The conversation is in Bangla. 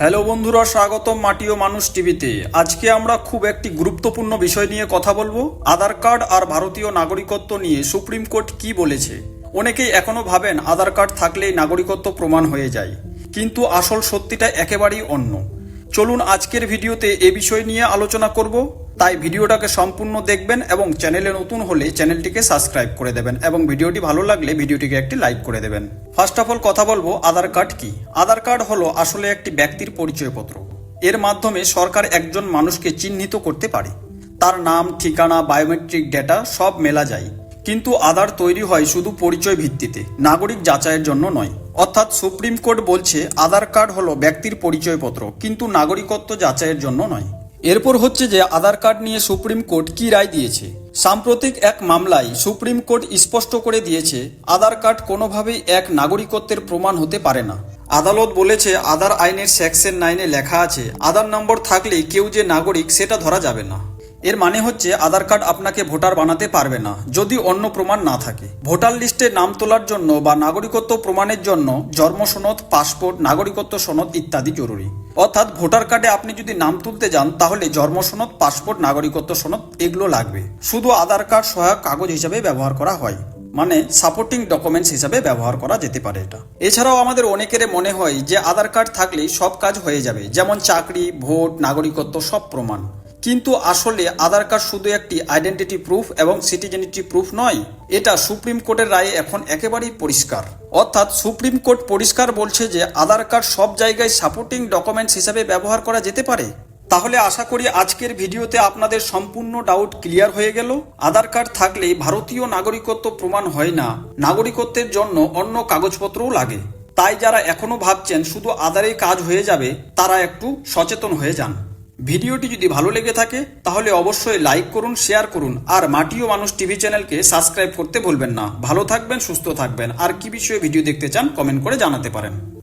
হ্যালো বন্ধুরা, স্বাগতম মাটি ও মানুষ টিভিতে। আজকে আমরা খুব একটি গুরুত্বপূর্ণ বিষয় নিয়ে কথা বলব, আধার কার্ড আর ভারতীয় নাগরিকত্ব নিয়ে সুপ্রিম কোর্ট কি বলেছে? অনেকেই এখনও ভাবেন আধার কার্ড থাকলেই নাগরিকত্ব প্রমাণ হয়ে যায়, কিন্তু আসল সত্যিটা একেবারেই অন্য। চলুন আজকের ভিডিওতে এ বিষয় নিয়ে আলোচনা করব। তাই ভিডিওটাকে সম্পূর্ণ দেখবেন এবং চ্যানেলে নতুন হলে চ্যানেলটিকে সাবস্ক্রাইব করে দেবেন এবং ভিডিওটি ভালো লাগলে ভিডিওটিকে একটি লাইক করে দেবেন। ফার্স্ট অফ অল কথা বলব, আধার কার্ড কি? আধার কার্ড হলো আসলে একটি ব্যক্তির পরিচয়পত্র। এর মাধ্যমে সরকার একজন মানুষকে চিহ্নিত করতে পারে। তার নাম, ঠিকানা, বায়োমেট্রিক ডেটা সব মেলা যায়। কিন্তু আধার তৈরি হয় শুধু পরিচয় ভিত্তিতে, নাগরিক যাচাইয়ের জন্য নয়। অর্থাৎ সুপ্রিম কোর্ট বলছে, আধার কার্ড হলো ব্যক্তির পরিচয়পত্র, কিন্তু নাগরিকত্ব যাচাইয়ের জন্য নয়। এরপর হচ্ছে যে আধার কার্ড নিয়ে সুপ্রিম কোর্ট কি রায় দিয়েছে? সাম্প্রতিক এক মামলায় সুপ্রিম কোর্ট স্পষ্ট করে দিয়েছে, আধার কার্ড কোনোভাবেই এক নাগরিকত্বের প্রমাণ হতে পারে না। আদালত বলেছে, আধার আইনের সেকশন নাইনে লেখা আছে, আধার নম্বর থাকলে কেউ যে নাগরিক সেটা ধরা যাবে না। এর মানে হচ্ছে আধার কার্ড আপনাকে ভোটার বানাতে পারবে না, যদি অন্য প্রমাণ না থাকে। ভোটার লিস্টে নাম তোলার জন্য বা নাগরিকত্ব প্রমাণের জন্য জন্ম সনদ, পাসপোর্ট, নাগরিকত্ব সনদ ইত্যাদি জরুরি। অর্থাৎ ভোটার কার্ডে আপনি যদি নাম তুলতে যান, তাহলে জন্ম সনদ, পাসপোর্ট, নাগরিকত্ব সনদ এগুলো লাগবে। শুধু আধার কার্ড সহায়ক কাগজ হিসাবে ব্যবহার করা হয় মানে সাপোর্টিং ডকুমেন্টস হিসাবে ব্যবহার করা যেতে পারে এটা। এছাড়াও আমাদের অনেকের মনে হয় যে আধার কার্ড থাকলেই সব কাজ হয়ে যাবে, যেমন চাকরি, ভোট, নাগরিকত্ব সব প্রমাণ। কিন্তু আসলে আধার কার্ড শুধু একটি আইডেন্টিটি প্রুফ এবং সিটিজেনিটি প্রুফ নয়, এটা সুপ্রিম কোর্টের রায়ে এখন একেবারেই পরিষ্কার। অর্থাৎ সুপ্রিম কোর্ট পরিষ্কার বলছে যে আধার কার্ড সব জায়গায় সাপোর্টিং ডকুমেন্টস হিসাবে ব্যবহার করা যেতে পারে। তাহলে আশা করি আজকের ভিডিওতে আপনাদের সম্পূর্ণ ডাউট ক্লিয়ার হয়ে গেল। আধার কার্ড থাকলে ভারতীয় নাগরিকত্ব প্রমাণ হয় না। নাগরিকত্বের জন্য অন্য কাগজপত্রও লাগে। তাই যারা এখনও ভাবছেন শুধু আধারেই কাজ হয়ে যাবে, তারা একটু সচেতন হয়ে যান। ভিডিওটি যদি ভালো লেগে থাকে, তাহলে অবশ্যই লাইক করুন, শেয়ার করুন, আর মাটিও মানুষ টিভি চ্যানেলকে সাবস্ক্রাইব করতে ভুলবেন না। ভালো থাকবেন, সুস্থ থাকবেন। আর কি বিষয়ে ভিডিও দেখতে চান, কমেন্ট করে জানাতে পারেন।